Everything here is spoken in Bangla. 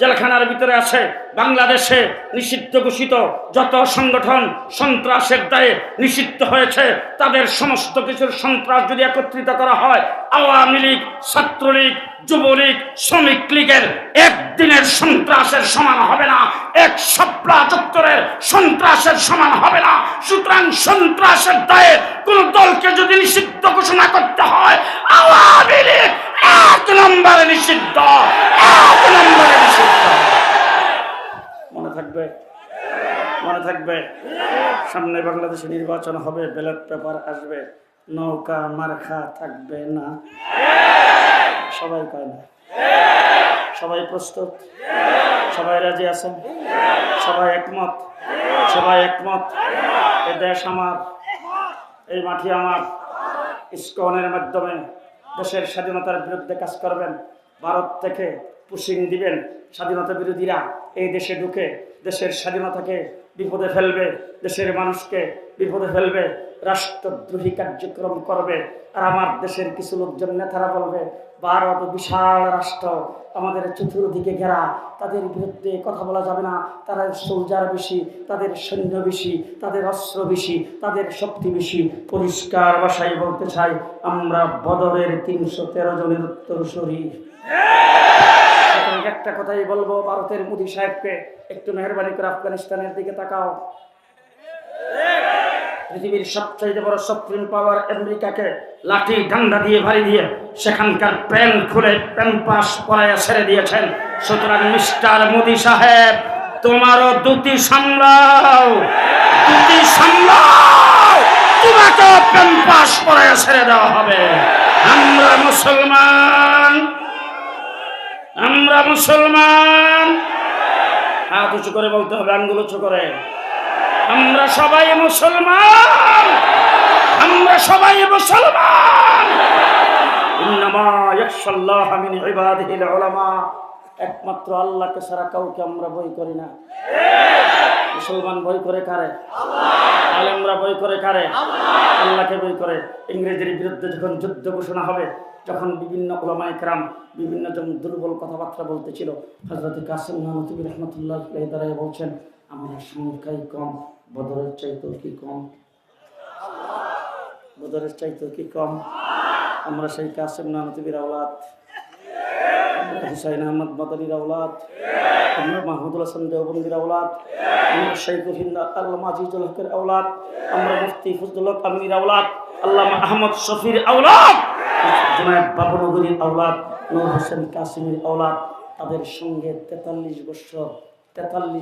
জেলখানার ভিতরে আছে বাংলাদেশে নিষিদ্ধ ঘোষিত যত সংগঠন সন্ত্রাসের দায়ে নিষিদ্ধ হয়েছে, তাদের সমস্ত কিছুর সন্ত্রাস যদি একত্রিত করা হয়, আওয়ামী লীগ, ছাত্রলীগ, যুবলীগ, শ্রমিক লীগের একদিনের সন্ত্রাসের সমান হবে না, এক সপ্তাহ চত্বরের সন্ত্রাসের সমান হবে না। সুতরাং সন্ত্রাসের দায়ে কোন দলকে যদি নিষিদ্ধ ঘোষণা করতে হয়, আওয়ামী লীগ এক নম্বরে নিষিদ্ধ এক নম্বরে নিষিদ্ধ মনে থাকবে মনে থাকবে। সামনে বাংলাদেশে নির্বাচন হবে, ব্যালট পেপার আসবে, নৌকা, মার্খা থাকবে না। সবাই কয় না? সবাই প্রস্তুত? সবাই রাজি আছেন? সবাই একমত? সবাই একমত? এ দেশ আমার, এই মাটি আমার। ইস্কনের মাধ্যমে দেশের স্বাধীনতার বিরুদ্ধে কাজ করবেন। ভারত থেকে পুশিং দিবেন। স্বাধীনতা বিরোধীরা এই দেশে ঢুকে দেশের স্বাধীনতাকে বিপদে ফেলবে, দেশের মানুষকে বিপদে ফেলবে, রাষ্ট্রদ্রোহী কার্যক্রম করবে, আর আমার দেশের কিছু লোকজন, নেতারা বলবে, ভারত বিশাল রাষ্ট্র, আমাদের চতুর্দিকে ঘেরা, তাদের বিরুদ্ধে কথা বলা যাবে না, তারা সোলজার বেশি, তাদের সৈন্য বেশি, তাদের অস্ত্র বেশি, তাদের শক্তি বেশি। পরিষ্কার ভাষায় বলতে চাই, আমরা বদরের তিনশো তেরো জনের উত্তরসূরি সুতরাং একটা কথাই বলব, ভারতের মোদী সাহেবকে একটু মেহরবানি করে আফগানিস্তানের দিকে তাকাও। পৃথিবীর সবচেয়ে বড় সুপ্রিম পাওয়ার আমেরিকাকে লাঠি ডান্ডা দিয়ে ভারী দিয়ে সেখানকার প্যান্ট খুলে প্যান্ট পাস পরাইয়া ছেড়ে দিয়েছেন। সুতরাং মিস্টার মোদি সাহেব, তোমারও দুটি সামলাও দুটি সামলাও তোমাকে প্যান্ট পাস পরাইয়া ছেড়ে দেওয়া হবে। আমরা মুসলমান। আমরা মুসলমান। হাত উঁচু করে বলতে হবে, আঙ্গুল উঁচু করে। আমরা সবাই মুসলমান। আমরা সবাই মুসলমান। মিন একমাত্র আল্লাহকে ছাড়া কাউকে আমরা বই করি না। মুসলমান বই করে কারে? আলেমরা বই করে কারে? আল্লাহকে ভয় করে। ইংরেজের বিরুদ্ধে যখন যুদ্ধ ঘোষণা হবে যখন বিভিন্ন ওলামা একরাম বিভিন্ন জন দুর্বল কথাবার্তা বলতেছিল। হজরত কাসিম নানতুবি রহমতুল্লাহ দাঁড়ায় বলছেন, আমরা সংখ্যাই কম, বদরের চাইতেও কি কম? বদরের চাইতেও কি কম? আমরা সেই কাসিম নানতুবির হুসাইন আহমদ মাদানির আওলাদ। আমরা মাহমুদুল হাসান দেওবন্দির আওলাদ। আমরা শৈকুল হিন্দ আল্লাহ আজিজুল হকের আওলাদ। আমরা মুফতি ফজলুল হক আওলাদ। আল্লাহ আহমদ শফির আওলাদ। জনায়ব বাবনগরীর আওলাদ, নূর হোসেন কাসিমের আওলাদ। তাদের সঙ্গে তেতাল্লিশ বছর, তেতাল্লিশ